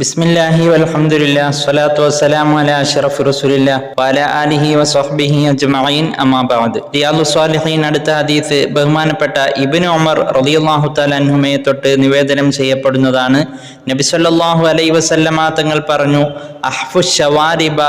ബിസ്മില്ലാഹി വൽഹംദുലില്ലാ സ്വലാത്തു വസ്സലാമു അലാ അഷ്റഫി റസൂലില്ലാ വാല ആലിഹി വസ്വഹ്ബിഹി അജ്മഈൻ അമ്മാ ബഅദ്. റിയാദു സ്വാലിഹീൻ അടുത്ത ഹദീസ് ബഹുമാനപ്പെട്ട ഇബ്നു ഉമർ റളിയല്ലാഹു തആല അൻഹുമയെ തൊട്ട് നിവേദനം ചെയ്യപ്പെടുന്നതാണ്. നബി സല്ലല്ലാഹു അലൈഹി വസല്ലമ തങ്ങൾ പറഞ്ഞു അഹ്ഫു ഷവാരിബ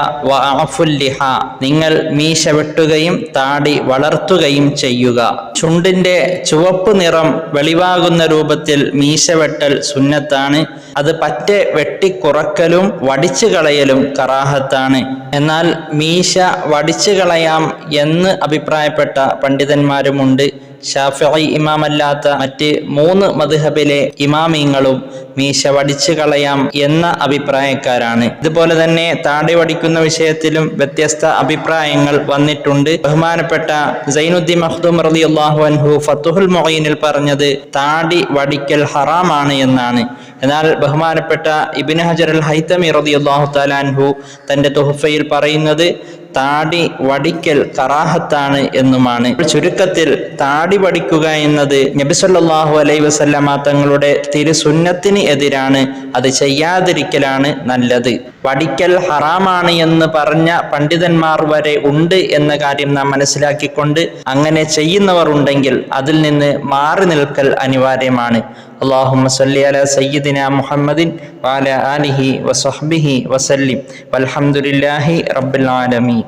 ലിഹ. നിങ്ങൾ മീശ വെട്ടുകയും താടി വളർത്തുകയും ചെയ്യുക. ചുണ്ടിന്റെ ചുവപ്പ് നിറം വെളിവാകുന്ന രൂപത്തിൽ മീശ വെട്ടൽ സുന്നത്താണ്. അത് പറ്റെ വെട്ടിക്കുറക്കലും വടിച്ചു കളയലും കറാഹത്താണ്. എന്നാൽ മീശ വടിച്ചു കളയാം എന്ന് അഭിപ്രായപ്പെട്ട പണ്ഡിതന്മാരുമുണ്ട്. ഷാഫി ഇമാമല്ലാത്ത മറ്റ് മൂന്ന് മധുഹബിലെ ഇമാമിങ്ങളും മീശ വടിച്ചു കളയാം എന്ന അഭിപ്രായക്കാരാണ്. ഇതുപോലെ തന്നെ താടി വടിക്കുന്ന വിഷയത്തിലും വ്യത്യസ്ത അഭിപ്രായങ്ങൾ വന്നിട്ടുണ്ട്. ബഹുമാനപ്പെട്ട സൈനുദ്ദീൻ മഹ്ദൂം റലി അള്ളാഹു അൻഹു ഫത്തുഹുൽ മൊയ്നിൽ പറഞ്ഞത് താടി വടിക്കൽ ഹറാമാണ് എന്നാണ്. എന്നാൽ ബഹുമാനപ്പെട്ട ഇബിൻ ഹജർ അൽ ഹൈത്തമി റളിയല്ലാഹു തആല അൻഹു തന്റെ തുഹഫയിൽ പറയുന്നത് താടി വടിക്കൽ കറാഹത്താണ് എന്നുമാണ് ചുരുക്കത്തിൽ താടി വടിക്കുക എന്നത് നബിസല്ലാഹു അലൈ വസല്ലമ തങ്ങളുടെ തിരുസുന്നത്തിന് എതിരാണ് അത് ചെയ്യാതിരിക്കലാണ് നല്ലത് വടിക്കൽ ഹറാമാണ് എന്ന് പറഞ്ഞ പണ്ഡിതന്മാർ വരെ ഉണ്ട് എന്ന കാര്യം നാം മനസ്സിലാക്കിക്കൊണ്ട് അങ്ങനെ ചെയ്യുന്നവർ ഉണ്ടെങ്കിൽ അതിൽ നിന്ന് മാറി നിൽക്കൽ അനിവാര്യമാണ് اللهم صل على سيدنا محمد وعلى آله وصحبه وسلم والحمد لله رب العالمين